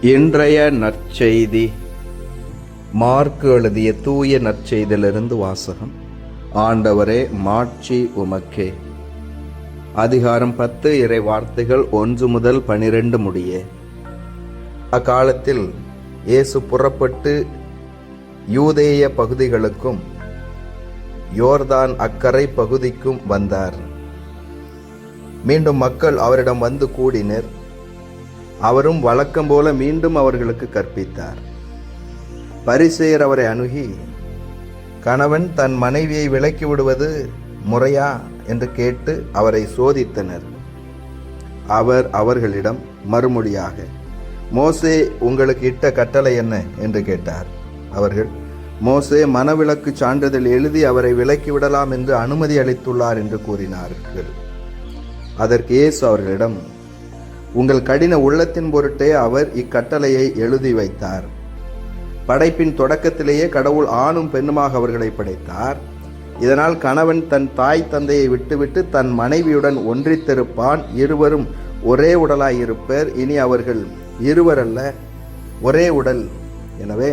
இன்றைய நற்செய்தி. மார்க்கு எழுதிய தூய நற்செய்தியிலிருந்து வாசகம். ஆண்டவரே மாட்சி உமக்கே. அதிகாரம் பத்து இறை வார்த்தைகள் ஒன்று முதல் பனிரெண்டு முடிய. அக்காலத்தில் இயேசு புறப்பட்டு யூதேய பகுதிகளுக்கும் யோர்தான் அக்கறை பகுதிக்கும் வந்தார். மீண்டும் மக்கள் அவரிடம் வந்து கூடினர். அவரும் வழக்கம் போல மீண்டும் அவர்களுக்கு கற்பித்தார். பரிசெயர் அவரை அணுகி கணவன் தன் மனைவியை விலக்கி விடுவது முறையா? என்று கேட்டு அவரை சோதித்தனர். அவர் அவர்களிடம் மறுமொழியாக மோசே உங்களுக்கு இட்ட கட்டளை என்ன? என்று கேட்டார். அவர்கள் மோசே மனவிலக்கு சான்றிதழ் எழுதி அவரை விலக்கி விடலாம் என்று அனுமதி அளித்துள்ளார் என்று கூறினார்கள். அதற்கு இயேசு அவர்களிடம் உங்கள் கடின உள்ளத்தின் பொருட்டே அவர் இக்கட்டளையை எழுதி வைத்தார். படைப்பின் தொடக்கத்திலேயே கடவுள் ஆணும் பெண்ணுமாக அவர்களை படைத்தார். இதனால் கணவன் தன் தாய் தந்தையை விட்டுவிட்டு தன் மனைவியுடன் ஒன்றித்திருப்பான். இருவரும் ஒரே உடலாயிருப்பர் இனி அவர்கள் இருவரல்ல ஒரே உடல். எனவே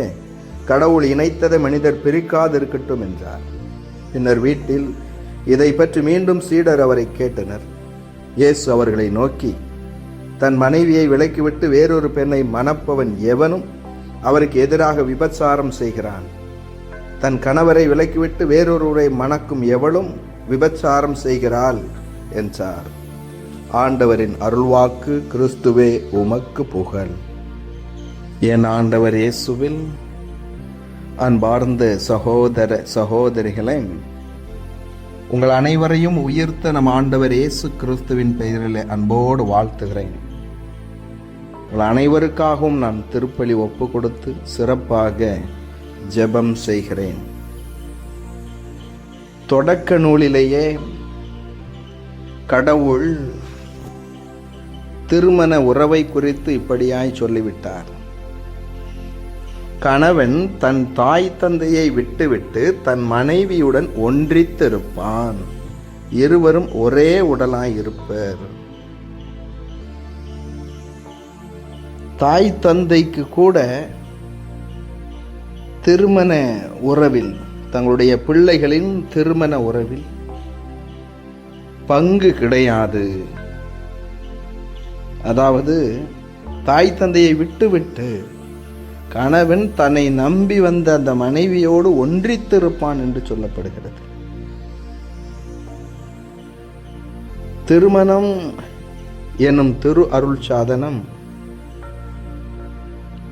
கடவுள் இணைத்ததை மனிதர் பிரிக்காதிருக்கட்டும் என்றார். பின்னர் வீட்டில் இதை பற்றி மீண்டும் சீடர் அவரை கேட்டனர். இயேசு அவர்களை நோக்கி தன் மனைவியை விலக்கிவிட்டு வேறொரு பெண்ணை மணப்பவன் எவனும் அவருக்கு எதிராக விபச்சாரம் செய்கிறான். தன் கணவரை விலக்கிவிட்டு வேறொருவரை மணக்கும் எவளும் விபச்சாரம் செய்கிறாள் என்றார். ஆண்டவரின் அருள்வாக்கு கிறிஸ்துவே உமக்கு புகழ். என் ஆண்டவர் இயேசுவில் அன்பார்ந்த சகோதர சகோதரிகளை உங்கள் அனைவரையும் உயிர்த்த நம் ஆண்டவர் இயேசு கிறிஸ்துவின் பெயரில் அன்போடு வாழ்த்துகிறேன். உங்கள் அனைவருக்காகவும் நான் திருப்பலி ஒப்பு கொடுத்து சிறப்பாக ஜெபம் செய்கிறேன். தொடக்க நூலிலேயே கடவுள் திருமண உறவை குறித்து இப்படியாய் சொல்லிவிட்டார். கணவன் தன் தாய் தந்தையை விட்டுவிட்டு தன் மனைவியுடன் ஒன்றித்திருப்பான். இருவரும் ஒரே உடலாய் இருப்பர். தாய் தந்தைக்கு கூட திருமண உறவில் தங்களுடைய பிள்ளைகளின் திருமண உறவில் பங்கு கிடையாது. அதாவது தாய் தந்தையை விட்டுவிட்டு கணவன் தன்னை நம்பி வந்த அந்த மனைவியோடு ஒன்றித்திருப்பான் என்று சொல்லப்படுகிறது. திருமணம் எனும் திரு அருள் சாதனம்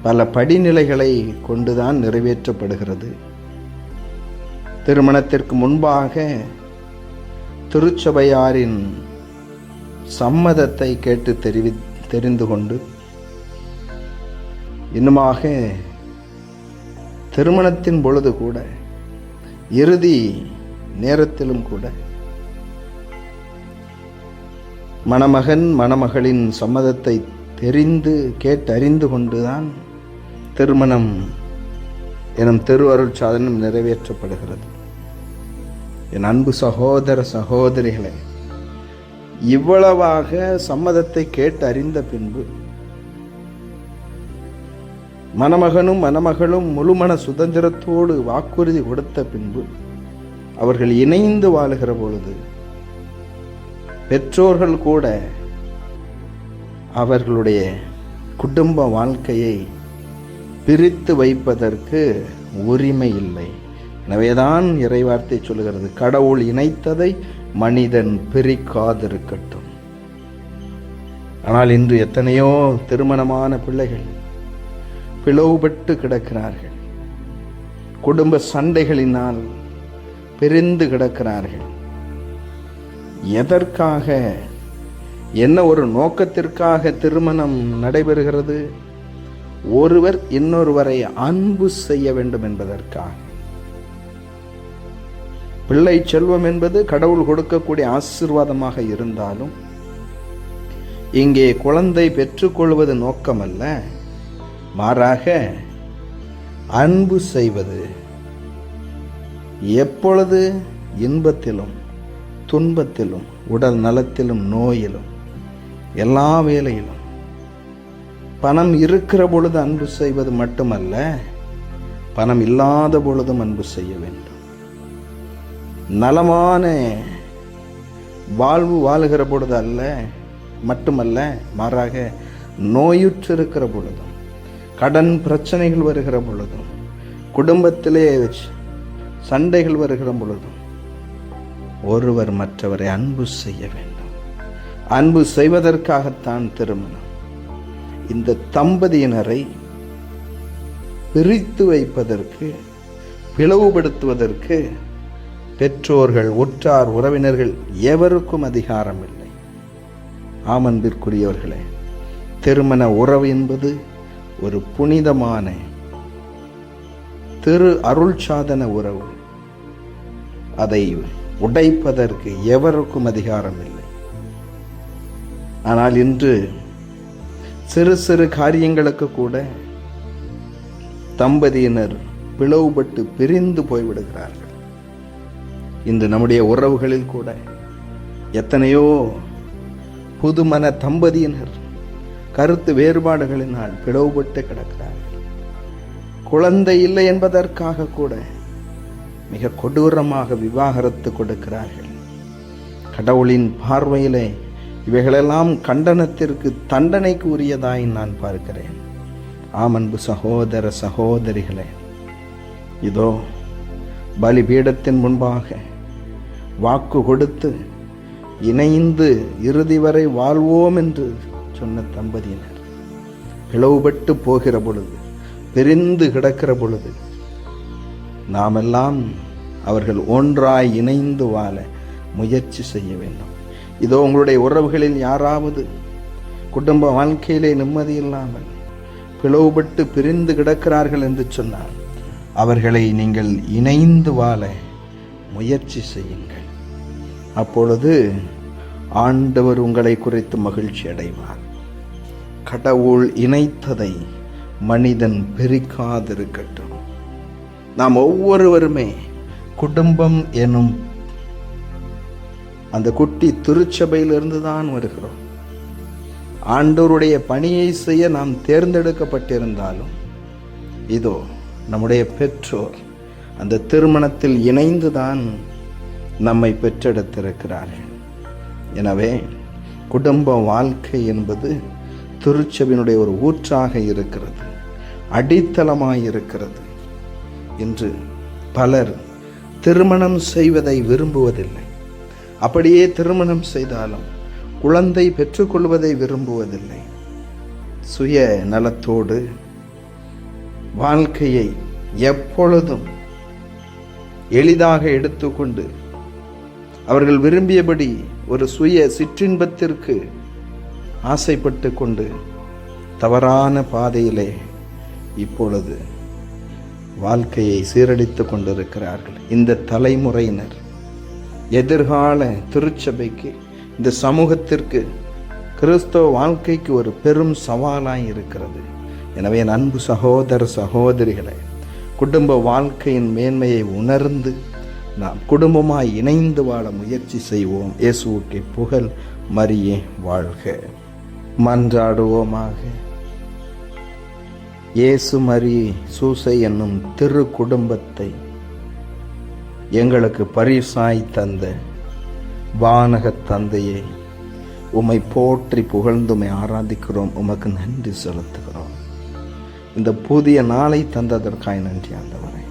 பல படிநிலைகளை கொண்டுதான் நிறைவேற்றப்படுகிறது. திருமணத்திற்கு முன்பாக திருச்சபையாரின் சம்மதத்தை கேட்டு தெரிவி தெரிந்து கொண்டு இன்னுமாக திருமணத்தின் பொழுது கூட இறுதி நேரத்திலும் கூட மணமகன் மணமகளின் சம்மதத்தை தெரிந்து கேட்டறிந்து கொண்டுதான் திருமணம் எனும் திருவருள் சாதனம் நிறைவேற்றப்படுகிறது. என் அன்பு சகோதர சகோதரிகளே இவ்வளவாக சம்மதத்தை கேட்டு அறிந்த பின்பு மணமகனும் மணமகளும் முழுமன சுதந்திரத்தோடு வாக்குறுதி கொடுத்த பின்பு அவர்கள் இணைந்து வாழுகிற பொழுது பெற்றோர்கள் கூட அவர்களுடைய குடும்ப வாழ்க்கையை பிரித்து வைப்பதற்கு உரிமை இல்லை. எனவேதான் இறைவார்த்தை சொல்கிறது கடவுள் இணைத்ததை மனிதன் பிரிக்காதிருக்கட்டும். ஆனால் இன்று எத்தனையோ திருமணமான பிள்ளைகள் பிளவுபட்டு கிடக்கிறார்கள். குடும்ப சண்டைகளினால் பிரிந்து கிடக்கிறார்கள். எதற்காக என்ன ஒரு நோக்கத்திற்காக திருமணம் நடைபெறுகிறது? ஒருவர் இன்னொருவரை அன்பு செய்ய வேண்டும் என்பதற்காக. பிள்ளை செல்வம் என்பது கடவுள் கொடுக்கக்கூடிய ஆசிர்வாதமாக இருந்தாலும் இங்கே குழந்தை பெற்றுக்கொள்வது நோக்கமல்ல. மாறாக அன்பு செய்வது எப்பொழுது இன்பத்திலும் துன்பத்திலும் உடல் நலத்திலும் நோயிலும் எல்லா வேலையிலும் பணம் இருக்கிற பொழுது அன்பு செய்வது மட்டுமல்ல பணம் இல்லாத பொழுதும் அன்பு செய்ய வேண்டும். நலமான வாழ்வு வாழுகிற பொழுது அல்ல மட்டுமல்ல மாறாக நோயுற்றிருக்கிற பொழுதும் கடன் பிரச்சனைகள் வருகிற பொழுதும் குடும்பத்திலே சண்டைகள் வருகிற பொழுதும் ஒருவர் மற்றவரை அன்பு செய்ய வேண்டும். அன்பு செய்வதற்காகத்தான் திருமணம். இந்த தம்பதியினரை பிரித்து வைப்பதற்கு பிளவுபடுத்துவதற்கு பெற்றோர்கள் உற்றார் உறவினர்கள் எவருக்கும் அதிகாரம் இல்லை ஆமன்பிற்குரியவர்களே திருமண உறவு என்பது ஒரு புனிதமான திரு அருள் சாதன உறவு. அதை உடைப்பதற்கு எவருக்கும் அதிகாரம் இல்லை ஆனால் இன்று சிறு சிறு காரியங்களுக்கு கூட தம்பதியினர் பிளவுபட்டு பிரிந்து போய்விடுகிறார்கள். இன்று நம்முடைய உறவுகளில் கூட எத்தனையோ புதுமன தம்பதியினர் கருத்து வேறுபாடுகளினால் பிளவுபட்டு கிடக்கிறார்கள். குழந்தை இல்லை என்பதற்காக கூட மிக கொடூரமாக விவாகரத்து கொடுக்கிறார்கள். கடவுளின் பார்வையிலே இவைகளெல்லாம் கண்டனத்திற்கு தண்டனைக்கு உரியதாய் நான் பார்க்கிறேன். ஆமன்பு சகோதர சகோதரிகளே இதோ பலிபீடத்தின் முன்பாக வாக்கு கொடுத்து இணைந்து இறுதி வரை வாழ்வோம் என்று சொன்ன தம்பதியினர் பிளவுபட்டு போகிற பொழுது பிரிந்து கிடக்கிற பொழுது நாமெல்லாம் அவர்கள் ஒன்றாய் இணைந்து வாழ முயற்சி செய்ய வேண்டும். இதோ உங்களுடைய உறவுகளில் யாராவது குடும்ப வாழ்க்கையிலே நிம்மதி இல்லாமல் பிளவுபட்டு பிரிந்து கிடக்கிறார்கள் என்று சொன்னால் அவர்களை நீங்கள் இணைந்து வாழ முயற்சி செய்யுங்கள். அப்பொழுது ஆண்டவர் உங்களை குறித்து மகிழ்ச்சி அடைவார். கடவுள் இணைத்ததை மனிதன் பிரிக்காதிருக்கட்டும். நாம் ஒவ்வொருவருமே குடும்பம் எனும் அந்த குட்டி திருச்சபையிலிருந்து தான் வருகிறோம். ஆண்டோருடைய பணியை செய்ய நாம் தேர்ந்தெடுக்கப்பட்டிருந்தாலும் இதோ நம்முடைய பெற்றோர் அந்த திருமணத்தில் இணைந்துதான் நம்மை பெற்றெடுத்திருக்கிறார்கள் எனவே குடும்ப வாழ்க்கை என்பது திருச்சபினுடைய ஒரு ஊற்றாக இருக்கிறது அடித்தளமாக இருக்கிறது இன்று பலர் திருமணம் செய்வதை விரும்புவதில்லை. அப்படியே திருமணம் செய்தாலும் குழந்தை பெற்றுக்கொள்வதை விரும்புவதில்லை. சுய நலத்தோடு வாழ்க்கையை எப்பொழுதும் எளிதாக எடுத்துக்கொண்டு அவர்கள் விரும்பியபடி ஒரு சுய சிற்றின்பத்திற்கு ஆசைப்பட்டு கொண்டு தவறான பாதையிலே இப்பொழுது வாழ்க்கையை சீரழித்து கொண்டிருக்கிறார்கள் இந்த தலைமுறையினர். எதிர்கால திருச்சபைக்கு இந்த சமூகத்திற்கு கிறிஸ்தவ வாழ்க்கைக்கு ஒரு பெரும் சவாலாக இருக்கிறது. எனவே என் அன்பு சகோதர சகோதரிகளை குடும்ப வாழ்க்கையின் மேன்மையை உணர்ந்து நாம் குடும்பமாய் இணைந்து வாழ முயற்சி செய்வோம். இயேசுவுக்கு புகழ் மரியே வாழ்க. மன்றாடுவோமாக. இயேசு மரியே சூசை என்னும் திரு குடும்பத்தை எங்களுக்கு பரிசாய் தந்த வானக தந்தையே உம்மை போற்றி புகழ்ந்துமை ஆராதிக்கிறோம். உமக்கு நன்றி செலுத்துகிறோம். இந்த புதிய நாளை தந்ததற்காய் நன்றி ஆண்டவரே.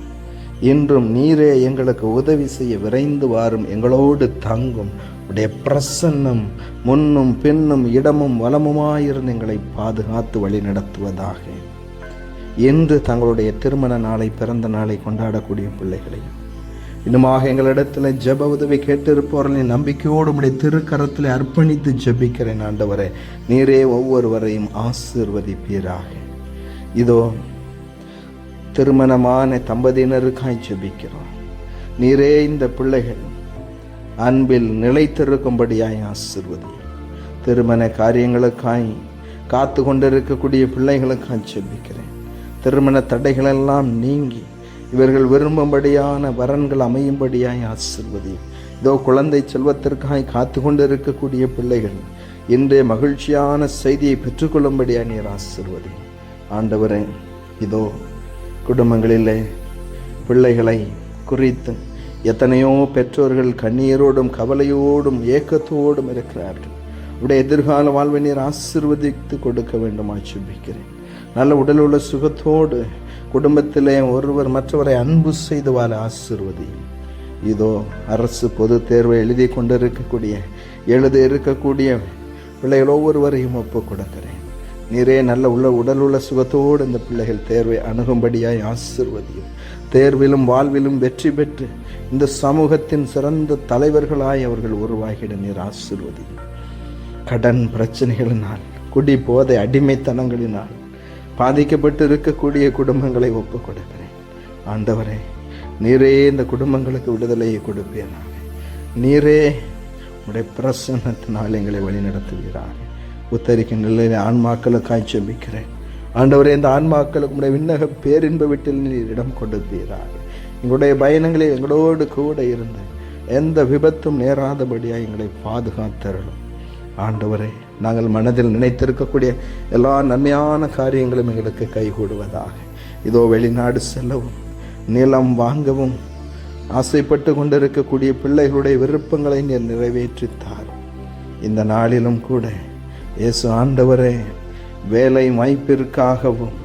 இன்றும் நீரே எங்களுக்கு உதவி செய்ய விரைந்து வாரும். எங்களோடு தங்கும் உடைய பிரசன்னம் முன்னும் பின்னும் இடமும் வளமுமாயிருந்து எங்களை பாதுகாத்து வழி நடத்துவதாக. என்று தங்களுடைய திருமண நாளை பிறந்த நாளை கொண்டாடக்கூடிய பிள்ளைகளையும் இன்னுமாக எங்களிடத்தில் ஜெப உதவி கேட்டிருப்பவர்களை நம்பிக்கையோடு உடைய திருக்கரத்தில் அர்ப்பணித்து ஜெபிக்கிறேன் ஆண்டவரே. நீரே ஒவ்வொருவரையும் ஆசிர்வதிப்பீராக. இதோ திருமணமான தம்பதியினருக்காய் ஜெபிக்கிறோம். நீரே இந்த பிள்ளைகள் அன்பில் நிலைத்திருக்கும்படியாய் ஆசிர்வதி. திருமண காரியங்களுக்காய் காத்து கொண்டிருக்கக்கூடிய பிள்ளைகளுக்காய் ஜபிக்கிறேன். திருமண தடைகளெல்லாம் நீங்கி இவர்கள் விரும்பும்படியான வரன்கள் அமையும்படியாய் ஆசிர்வதி. இதோ குழந்தை செல்வத்திற்காய் காத்து கொண்டிருக்கக்கூடிய பிள்ளைகள் இன்றைய மகிழ்ச்சியான செய்தியை பெற்றுக்கொள்ளும்படியா நீர் ஆசிர்வதி. ஆண்டவரே இதோ குடும்பங்களிலே பிள்ளைகளை குறித்து எத்தனையோ பெற்றோர்கள் கண்ணீரோடும் கவலையோடும் ஏக்கத்தோடும் இருக்கிறார்கள். உடைய எதிர்கால வாழ்வை நீர் ஆசிர்வதித்து கொடுக்க வேண்டுமா சுபிக்கிறேன் நல்ல உடல் உள்ள சுகத்தோடு குடும்பத்திலே ஒருவர் மற்றவரை அன்பு செய்து வாழ ஆசிர்வதி. இதோ அரசு பொது தேர்வை எழுதி கொண்டிருக்கக்கூடிய எழுத இருக்கக்கூடிய பிள்ளைகள் ஒவ்வொருவரையும் ஒப்பு கொடுக்கிறேன். நீரே நல்ல உள்ள உடல் உள்ள சுகத்தோடு இந்த பிள்ளைகள் தேர்வை அணுகும்படியாய் ஆசிர்வதியும். தேர்விலும் வாழ்விலும் வெற்றி பெற்று இந்த சமூகத்தின் சிறந்த தலைவர்களாய் அவர்கள் உருவாகிட நீர் ஆசிர்வதியும் கடன் பிரச்சனைகளினால் குடி போதை அடிமைத்தனங்களினால் பாதிக்கப்பட்டு இருக்கக்கூடிய குடும்பங்களை ஒப்பு கொடுக்கிறேன் ஆண்டவரே நீரே இந்த குடும்பங்களுக்கு விடுதலையை கொடுப்பேனாக நீரே உடைய பிரசன்னத்தினால் எங்களை வழிநடத்துகிறார் உத்தரிக்கும் நிலையில் ஆன்மாக்களுக்காய் செபிக்கிறேன் ஆண்டவரே இந்த ஆன்மாக்களுக்கு உடைய விண்ணக பேரின்ப வீட்டில் நீர் இடம் கொடுப்பீராக. எங்களுடைய பயணங்களில் எங்களோடு கூட இருந்து எந்த விபத்தும் நேராதபடியாக எங்களை பாதுகாத்தரலும் ஆண்டவரே நாங்கள் மனதில் நினைத்திருக்கக்கூடிய எல்லா நன்மையான காரியங்களும் எங்களுக்கு கைகூடுவதாக. இதோ வெளிநாடு செல்லவும் நிலம் வாங்கவும் ஆசைப்பட்டு கொண்டிருக்கக்கூடிய பிள்ளைகளுடைய விருப்பங்களை நீர் நிறைவேற்றித்தார். இந்த நாளிலும் கூட இயேசு ஆண்டவரே வேலை வாய்ப்பிற்காகவும்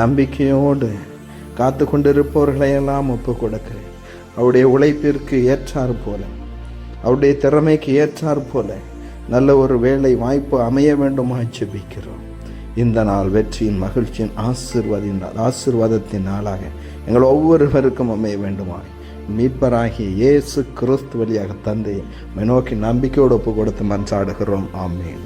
நம்பிக்கையோடு காத்து கொண்டிருப்பவர்களையெல்லாம் ஒப்பு கொடுக்கிறேன். அவருடைய உழைப்பிற்கு ஏற்றார் போல அவருடைய திறமைக்கு ஏற்றார் போல நல்ல ஒரு வேலை வாய்ப்பு அமைய வேண்டுமா ஜெபிக்கிறோம். இந்த நாள் வெற்றியின் மகிழ்ச்சியின் ஆசிர்வாதின் ஆசிர்வாதத்தின் நாளாக எங்கள் ஒவ்வொருவருக்கும் அமைய வேண்டுமாய் மீட்பராகிய இயேசு கிறிஸ்து வழியாக தந்தை நோக்கி நம்பிக்கையோடு ஒப்பு கொடுத்து மன்றாடுகிறோம். ஆமேன்.